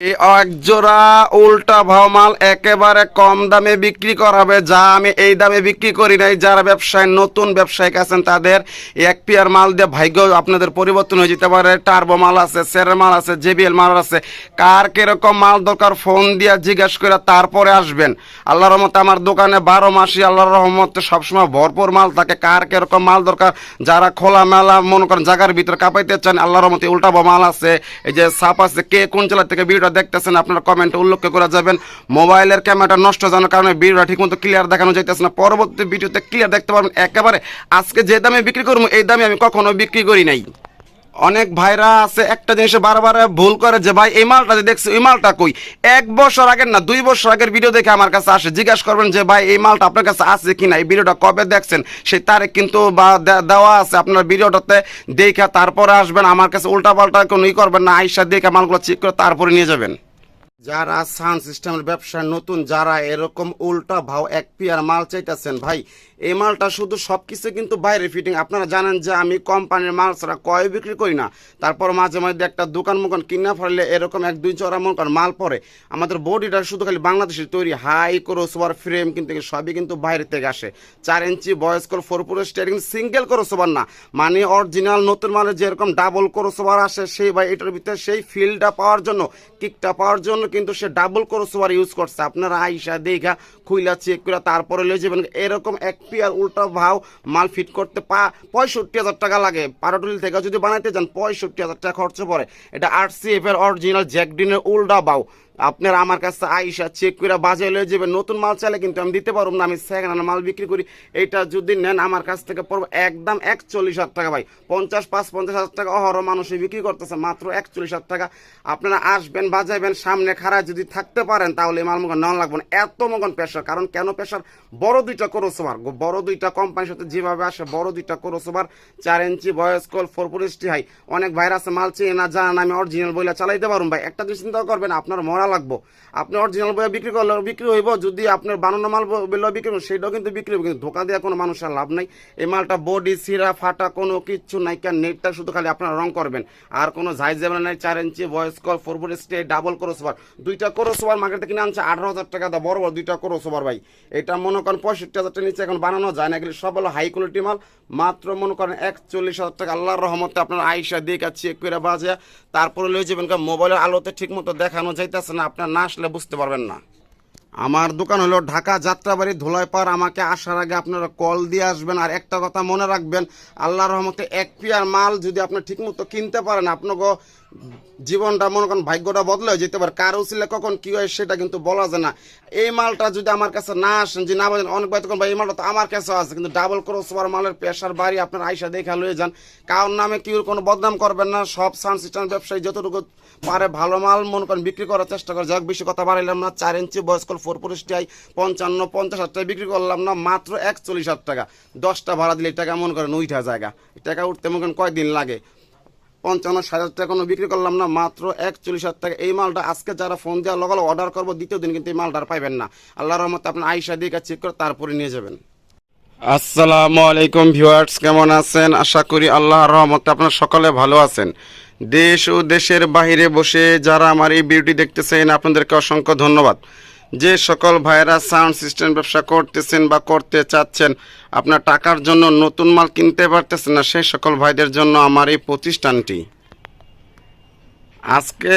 এক জোড়া উল্টা ভাও মাল একেবারে কম দামে বিক্রি করাবে, যা আমি এই দামে বিক্রি করি নাই। যারা ব্যবসায়, নতুন ব্যবসায়িক আছেন, তাদের এক পেয়ার মাল দিয়ে ভাগ্য আপনাদের পরিবর্তন হয়ে যেতে পারে। টার্বো মাল আছে সেরের মাল আছে, জেবিএল মাল আছে। কার কীরকম মাল দরকার, ফোন দিয়ে জিজ্ঞেস করে তারপরে আসবেন। আল্লাহর রহমতে আমার দোকানে বারো মাসই আল্লাহর রহমতে সবসময় ভরপুর মাল থাকে। কার কীরকম মাল দরকার, যারা খোলা মেলা, মনে করেন জায়গার ভিতরে কাঁপাইতে চান, আল্লাহর রহমতে উল্টা মাল আছে। এই যে সাপ আছে, কে কোন জেলা থেকে ভিডিওটা দেখতেছেন, আপনারা কমেন্টে উল্লেখ করে যাবেন। মোবাইলের ক্যামেরাটা নষ্ট জানার কারণে ভিডিওটা ঠিকমতো ক্লিয়ার দেখানো যাইতেছে না। পরবর্তী ভিডিওতে ক্লিয়ার দেখতে পারবেন একেবারে। আজকে যে দামে বিক্রি করব, এই দামে আমি কখনো বিক্রি করি নাই। অনেক ভাইরা আছে, একটা জিনিসে বারবার ভুল করে যে, ভাই, এই মালটা যে দেখছি ওই মালটা কই? এক বছর আগের না, দুই বছর আগের ভিডিও দেখে আমার কাছে আসে, জিজ্ঞাসা করবেন যে, ভাই, এই মালটা আপনার কাছে আছে কি না এই ভিডিওটা কবে দেখছেন? সেই তারিখ কিন্তু বা দেওয়া আছে আপনার ভিডিওটাতে দেখে তারপরে আসবেন, আমার কাছে উল্টা পাল্টা কোনো ই করবেন না, আইসা দেখে মালগুলো চেক করে তারপরে নিয়ে যাবেন। যারা সাউন্ড সিস্টেমের ব্যবসায় নতুন, যারা এরকম উল্টা ভাও এক পিয়ার মাল চাইতেছেন, ভাই, এই মালটা শুধু সব কিছু কিন্তু বাইরে ফিটিং আপনারা জানেন যে আমি কোম্পানির মাল ছাড়া কয় বিক্রি করি না। তারপর মাঝে মাঝে একটা দোকান মোকান কিনা ফেললে এরকম এক, দুই চড়া মন মাল পরে আমাদের বডিটা শুধু খালি বাংলাদেশের তৈরি। হাই ক্রোসোভার ফ্রেম কিন্তু সবই কিন্তু বাইরে থেকে আসে। চার ইঞ্চি বয়স্কর ফোর স্টিয়ারিং সিঙ্গেল ক্রোসোভার না। মানে অরিজিনাল নতুন মালে যেরকম ডাবল ক্রোসোভার আসে, সেই ভাই, এটার ভিতরে সেই ফিলটা পাওয়ার জন্য কিকটা পাওয়ার জন্য কিন্তু সে ডাবল ক্রসওয়ার ইউজ করছে। আপনারা আইসা দেখা, খুইলা চেক করে তারপরে লয়ে যাবেন। এরকম এক পিয়ার উল্টা ভাও মাল ফিট করতে পা পঁয়ষট্টি হাজার টাকা লাগে। পারাটুলি থেকে যদি বানাইতে যান, পঁয়ষট্টি হাজার টাকা খরচ পড়ে। এটা আর সি এফ এর অরিজিনাল জ্যাকডিনের উল্টা বাউ আপনারা আমার কাছে আইসা চেক করে বাজে লয়ে যাবেন। নতুন মাল চাইলে কিন্তু আমি দিতে পারব না, আমি সেকেন্ড হ্যান্ড মাল বিক্রি করি। এইটা যদি নেন, আমার কাছ থেকে পড়ব একদম একচল্লিশ হাজার টাকা ভাই। পঞ্চাশ, পাঁচ, পঞ্চাশ হাজার টাকা অহরহ মানুষই বিক্রি করতেছে, মাত্র একচল্লিশ হাজার টাকা। আপনারা আসবেন, বাজাইবেন, সামনে খাড়া যদি থাকতে পারেন, তাহলে মাল মগন নেওয়া লাগবে না। এত মগন পেশার, কারণ কেন পেশার? বড় দুইটা করোসোবার বড় দুইটা কোম্পানির সাথে যেভাবে আসে, বড় দুইটা করোসোবার চার ইঞ্চি বয়স্কল ফোর পুলিশটি হাই অনেক ভাইরাস মাল চেয়ে না জানান আমি অরিজিনাল বইলা চালাইতে পারুন ভাই। একটা জিনিস চিন্তা করবেন, আপনার মরা লাগবো। আপনি অরিজিনাল বইয়া বিক্রি করলে বিক্রি হইব, যদি আপনার বানানো মাল বইলেও বিক্রি করবেন সেটাও কিন্তু বিক্রি হবে কিন্তু ধোকা দেওয়া কোনো মানুষের লাভ নাই। এই মালটা বডি সিরা ফাটা, কোনো কিচ্ছু নাই, কেন নেটটা শুধু খালি আপনারা রং করবেন। আর কোনো ঝাই যাবে নাই চার ইঞ্চি ভয়েস কল ফোর ফুট স্টে ডাবল ক্রোসোভার দুইটা ক্রোসোভার মার্কেটে কিনে আনছে, আঠারো হাজার টাকা দা বড় বড় দুইটা ক্রোসোভার ভাই। এটা মনে করেন পঁয়ষট্টি হাজার টাকা নিচে এখন বানানো যায় না, এগুলি সব হলো হাই কোয়ালিটি মাল। মাত্র মনে করেন একচল্লিশ হাজার টাকা, আল্লাহর রহমতে আপনার আইসা দিয়ে চেক করে বাজে তারপরে লয়ে যাবেন মোবাইলের আলোতে ঠিক মতো দেখানো যাইতেছে আপনার না আসলে বুঝতে পারবেন না। আমার দোকান হলো ঢাকা যাত্রাবাড়ি ধুলাইপাড়। আমাকে আসার আগে আপনারা কল দিয়ে আসবেন আর একটা কথা মনে রাখবেন, আল্লাহর রহমতে এক পিয়ার মাল যদি আপনি ঠিকমতো কিনতে পারেন, আপনাকে জীবনটা মনে করেন ভাগ্যটা বদলে যেতে পারে। কারও ছিল কখন কি হয় সেটা কিন্তু বলা যায় না। এই মালটা যদি আমার কাছে না আসেন, যে না বলেন, অনেক ভাই ভাই, এই মালটা তো আমার কাছে আছে। কিন্তু ডাবল ক্রস ওভার মালের প্রেশার বাড়ি আপনার আইসা দেখা লয়ে যান। কারোর নামে কেউ কোনো বদনাম করবেন না। সব সান সিস্টেম ব্যবসায়ী যতটুকু পারে ভালো মাল মনে করেন বিক্রি করার চেষ্টা করে। যাক, বেশি কথা বাড়াইলাম না। চার ইঞ্চি বয়স্কল ফোর পুরুষটাই পঞ্চান্ন, পঞ্চাশ হাজার টাকা বিক্রি করলাম না, মাত্র একচল্লিশ হাজার টাকা। দশটা ভাড়া দিলে টাকা মনে করেন উইঠা জায়গা। টাকা উঠতে মনে করেন কয়দিন লাগে? পঞ্চান্ন, ষাট হাজার টাকা কোনো বিক্রি করলাম না, মাত্র একচল্লিশ হাজার টাকা। এই মালটা আজকে যারা ফোন দেওয়া লগালো অর্ডার করব, দ্বিতীয় দিন কিন্তু এই মালটা আর পাইবেন না। আল্লাহ রহমতে আপনার আইসা দিয়ে চেক করে তারপরে নিয়ে যাবেন। আসসালামু আলাইকুম ভিউয়ার্স, কেমন আছেন? আশা করি আল্লাহর রহমতে আপনারা সকলে ভালো আছেন। দেশ ও দেশের বাইরে বসে যারা আমার এই ভিডিওটি দেখতেছেন, আপনাদেরকে অসংখ্য ধন্যবাদ। যে সকল ভাইরা সাউন্ড সিস্টেম ব্যবসা করতেছেন বা করতে চাচ্ছেন, আপনার টাকার জন্য নতুন মাল কিনতে পারতেছেন না, সেই সকল ভাইদের জন্য আমার এই প্রতিষ্ঠানটি। আজকে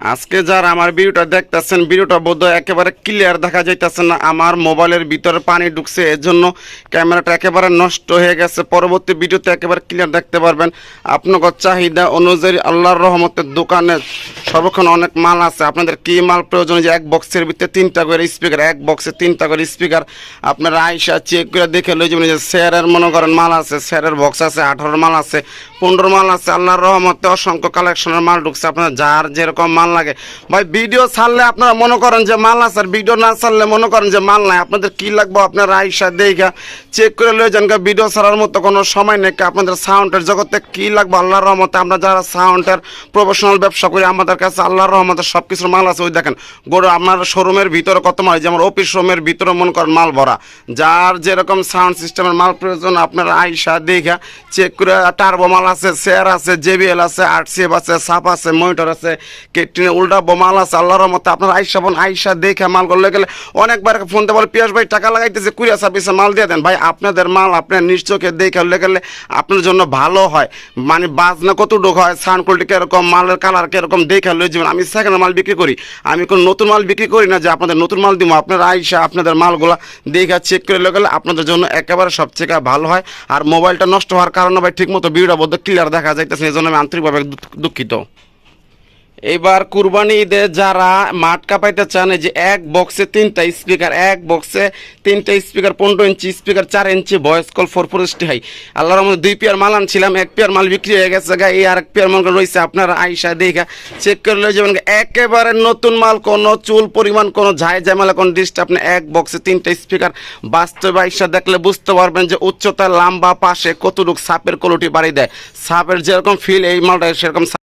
আজকে যারা আমার ভিডিওটা দেখতেছেন, ভিডিওটা বোধ একেবারে ক্লিয়ার দেখা যাইতেছে না। আমার মোবাইলের ভিতরে পানি ঢুকছে এর জন্য ক্যামেরাটা একেবারে নষ্ট হয়ে গেছে। পরবর্তী ভিডিওতে একেবারে ক্লিয়ার দেখতে পারবেন। আপনাদের চাহিদা অনুযায়ী আল্লাহর রহমতের দোকানে সর্বক্ষণ অনেক মাল আছে। আপনাদের কি মাল প্রয়োজন? যে এক বক্সের ভিতরে তিনটা করে স্পিকার এক বক্সে তিনটা করে স্পিকার আপনারা আইসা চেক করে দেখে লই যাবেন। যে স্যারের মনে করেন মাল আছে, স্যারের বক্স আছে, আঠারোর মাল আছে পনেরো মাল আছে। আল্লাহর রহমতে অসংখ্য কালেকশনের মাল ঢুকছে। আপনার যার যেরকম মাল মাল লাগে। ভাই, ভিডিও ছাড়লে আপনারা মনে করেন যে মাল আছে আর ভিডিও না ছাড়লে মনে করেন যে মাল নাই। আপনাদের কি লাগবে আপনারা আইসা দেখা চেক করে লয়ে যান ভিডিও ছাড়ার মতো কোনো সময় নেই আপনাদের সাউন্ডের জগতে কি লাগবে? আল্লাহর রহমতে আমরা যারা সাউন্ডের প্রফেশনাল ব্যবসা করি, আমাদের কাছে আল্লাহর রহমতে সব কিছুর মাল আছে। ওই দেখেন, গরু আপনার শোরুমের ভিতরে কত মাল? যেমন অফিস রুমের ভিতরে মনে করেন মাল ভরা। যার যেরকম সাউন্ড সিস্টেমের মাল প্রয়োজন, আপনারা আইসা দেখা চেক করে টার্বো মাল আছে শেয়ার আছে জেবিএল আছে আরসিএফ আছে সাপ আছে মনিটর আছে কেটিনে উল্টা মাল আছে আল্লাহর মতো আপনার আইসা বোন, আইসা দেখে মাল করলে গেলে অনেকবার ফোন দিয়ে বলে পিয়াস ভাই টাকা লাগাইতেছে কুড়িয়া ছাব্বিশে মাল দিয়ে দেন। ভাই, আপনাদের মাল আপনার নিশ্চয়কে দেখে গেলে আপনার জন্য ভালো হয়। মানে বাজনা কতটুকু হয় সাউন্ড কোয়ালিটি কীরকম, মালের কালার কীরকম, দেখে লয়ে যাবেন। আমি সেকেন্ড মাল বিক্রি করি। আমি কোনো নতুন মাল বিক্রি করি না যে আপনাদের নতুন মাল দিব। আপনার আইসা আপনাদের মালগুলা দেখে চেক করে গেলে আপনাদের জন্য একেবারে সবচেয়ে ভালো হয়। আর মোবাইলটা নষ্ট হওয়ার কারণে ভাই ঠিকমতো ভিডিওটা বোধ ক্লিয়ার দেখা যাইতেছে এই জন্য আমি আন্তরিকভাবে দুঃখিত এবার কুরবানি ঈদে যারা মাঠ কাপাইতে চান যে এক বক্সে তিনটা স্পিকার এক বক্সে তিনটা স্পিকার পনেরো ইঞ্চি স্পিকার চার ইঞ্চি voice coil four four high আল্লাহর দুই পেয়ার মাল আনছিলাম, এক পেয়ার মাল বিক্রি হয়ে গেছে গা। এই আর এক পেয়ার মাল রয়েছে আপনারা আইসা দেখা। চেক করে করলে যাবেন একেবারে নতুন মাল, কোনো চুল পরিমাণ, কোনো ঝাই ঝামেলা, কোনো ডিস্টার্ব নেই। এক বক্সে তিনটা স্পিকার বাস্তবে আইসা দেখলে বুঝতে পারবেন যে উচ্চতা লম্বা পাশে কতটুক সাপের কলুটি বাড়ি দেয়। সাপের যেরকম ফিল এই মালটা সেরকম